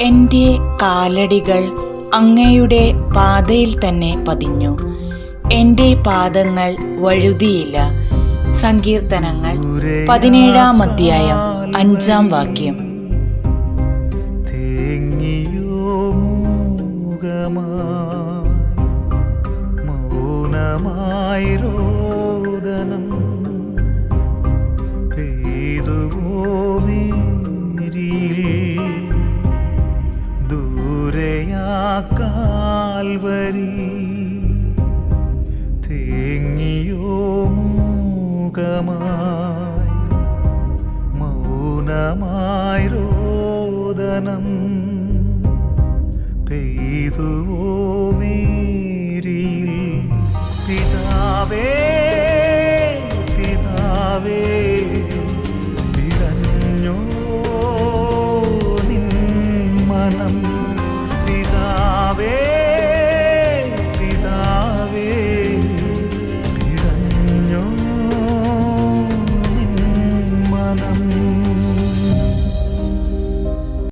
എന്റെ കാലടികൾ അങ്ങയുടെ പാതയിൽ തന്നെ പതിഞ്ഞു. എന്റെ പാദങ്ങൾ വഴുതിയില്ല. സങ്കീർത്തനങ്ങൾ പതിനേഴാം അധ്യായം അഞ്ചാം വാക്യം. മൗനമായി രോദനം കാൽവരി തേങ്ങിയോ മൂകമായി മൗനമായി രോദനം പെയ്തുവോ മേരിയിൽ? പിതാവേ